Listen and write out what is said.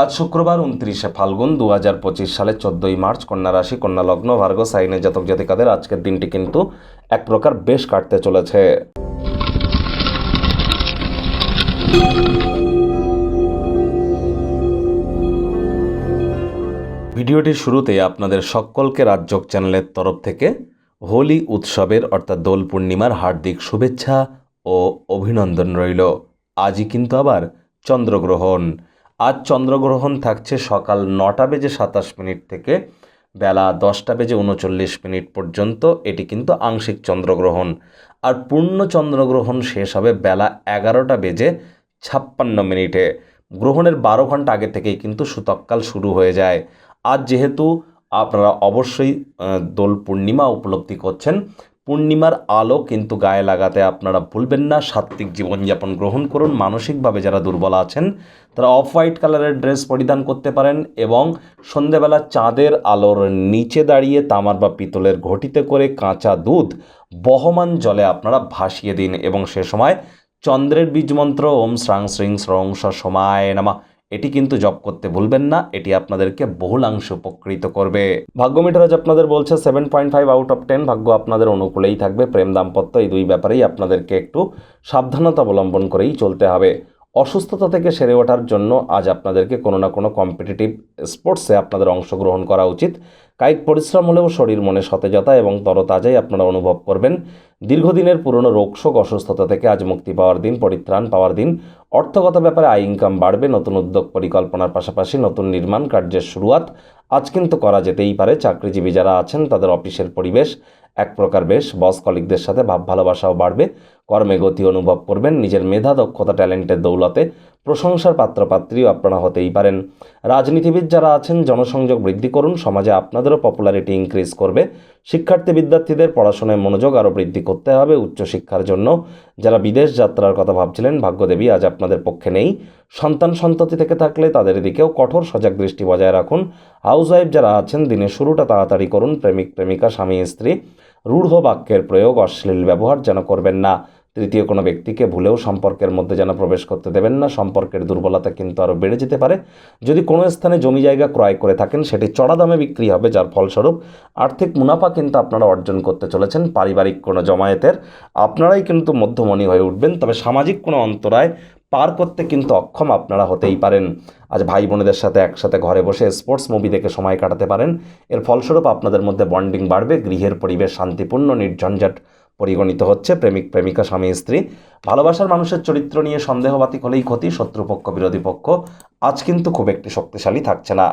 আজ শুক্রবার উনত্রিশে ফাল্গুন দু হাজার পঁচিশ সালের চোদ্দোই মার্চ কন্যা রাশি, কন্যা লগ্ন, ভার্গ, সাইনে জাতক জাতিকাদের আজকের দিনটি কিন্তু এক প্রকার বেশ কাটতে চলেছে। ভিডিওটির শুরুতে আপনাদের সকলকে রাজ্যক চ্যানেলের তরফ থেকে হোলি উৎসবের, অর্থাৎ দোল পূর্ণিমার হার্দিক শুভেচ্ছা ও অভিনন্দন রইল। আজই কিন্তু আবার চন্দ্রগ্রহণ। আজ চন্দ্রগ্রহণ থাকছে সকাল নটা বেজে সাতাশ মিনিট থেকে বেলা দশটা বেজে উনচল্লিশ মিনিট পর্যন্ত। এটি কিন্তু আংশিক চন্দ্রগ্রহণ। আর পূর্ণ চন্দ্রগ্রহণ শেষ হবে বেলা এগারোটা বেজে ছাপ্পান্ন মিনিটে। গ্রহণের বারো ঘণ্টা আগে থেকেই কিন্তু সূতককাল শুরু হয়ে যায়। আজ যেহেতু আপনারা অবশ্যই দোল পূর্ণিমা উপলব্ধি করছেন পূর্ণিমার আলো কিন্তু গায়ে লাগাতে আপনারা ভুলবেন না। সাত্ত্বিক জীবনযাপন গ্রহণ করুন। মানসিকভাবে যারা দুর্বল আছেন, তারা অফ হোয়াইট কালারের ড্রেস পরিধান করতে পারেন এবং সন্ধেবেলা চাঁদের আলোর নিচে দাঁড়িয়ে তামার বা পিতলের ঘটিতে করে কাঁচা দুধ বহমান জলে আপনারা ভাসিয়ে দিন এবং সে সময় চন্দ্রের বীজমন্ত্র, ওম শ্রাং শ্রিং শ্রং স সমায় নামা। এটি কিন্তু জব করতে ভুলবেন না, এটি আপনাদেরকে বহুলাংশ উপকৃত করবে। ভাগ্য মিটারাজ আপনাদের বলছে seven point five out of ten ভাগ্য আপনাদের অনুকূলেই থাকবে, প্রেম দাম্পত্য এই দুই ব্যাপারেই আপনাদেরকে একটু সাবধানতা অবলম্বন করেই চলতে হবে। অসুস্থতা থেকে সেরে ওঠার জন্য আজ আপনাদেরকে কোনো না কোনো কম্পিটিটিভ স্পোর্টসে আপনাদের অংশগ্রহণ করা উচিত। কায়িক পরিশ্রম হলেও শরীর মনে সতেজতা এবং তরতাজাই আপনারা অনুভব করবেন। দীর্ঘদিনের পুরনো রোগশোক অসুস্থতা থেকে আজ মুক্তি পাওয়ার দিন, পরিত্রাণ পাওয়ার দিন। অর্থগত ব্যাপারে আয় ইনকাম বাড়বে, নতুন উদ্যোগ পরিকল্পনার পাশাপাশি নতুন নির্মাণ কার্যের শুরুয়াত। আজ কিন্তু করা যেতেই পারে। চাকরিজীবী যারা আছেন, তাদের অফিসের পরিবেশ এক প্রকার বেশ। বস কলিকদের সাথে ভাব ভালোবাসাও বাড়বে। কর্মে গতি অনুভব করবেন, নিজের মেধা, দক্ষতা, ট্যালেন্টের দৌলতে প্রশংসার পাত্রপাত্রীও আপনারা হতেই পারেন। রাজনীতিবিদ যারা আছেন, জনসংযোগ বৃদ্ধি করুন, সমাজে আপনাদেরও পপুলারিটি ইনক্রিজ করবে। শিক্ষার্থী বিদ্যার্থীদের পড়াশোনায় মনোযোগ আরও বৃদ্ধি করতে হবে উচ্চশিক্ষার জন্য। যারা বিদেশ যাত্রার কথা ভাবছিলেন, ভাগ্যদেবী আজ আপনাদের পক্ষে নেই। সন্তান সন্ততি থেকে থাকলে তাদের দিকেও কঠোর সজাগ দৃষ্টি বজায় রাখুন। হাউসওয়াইফ যারা আছেন, দিনের শুরুটা তাড়াতাড়ি করুন। প্রেমিক, প্রেমিকা, স্বামী, স্ত্রী, রূঢ় বাক্যের প্রয়োগ, অশ্লীল ব্যবহার যেন করবেন না। তৃতীয় কোনো ব্যক্তিকে ভুলেও সম্পর্কের মধ্যে যেন প্রবেশ করতে দেবেন না, সম্পর্কের দুর্বলতা কিন্তু আরও বেড়ে যেতে পারে। যদি কোনো স্থানে জমি জায়গা ক্রয় করে থাকেন, সেটি চড়া দামে বিক্রি হবে, যার ফলস্বরূপ আর্থিক মুনাফা কিন্তু আপনারা অর্জন করতে চলেছেন পারিবারিক কোনো জমায়েতের। আপনারাই কিন্তু মধ্যমণি হয়ে উঠবেন, তবে সামাজিক কোনো অন্তরায় পার করতে কিন্তু অক্ষম আপনারা হতেই পারেন। আজ ভাই বোনেদের সাথে একসাথে ঘরে বসে স্পোর্টস মুভি দেখে সময় কাটাতে পারেন। এর ফলস্বরূপ আপনাদের মধ্যে বন্ডিং বাড়বে, গৃহের পরিবেশ শান্তিপূর্ণ, নির্ঝঞ্ঝাট পরিগণিত হচ্ছে প্রেমিক, প্রেমিকা, স্বামী, স্ত্রী। ভালোবাসার মানুষের চরিত্র নিয়ে সন্দেহবাতিক হলেই ক্ষতি, শত্রুপক্ষ, বিরোধী পক্ষ। আজ কিন্তু খুব একটি শক্তিশালী থাকছে না।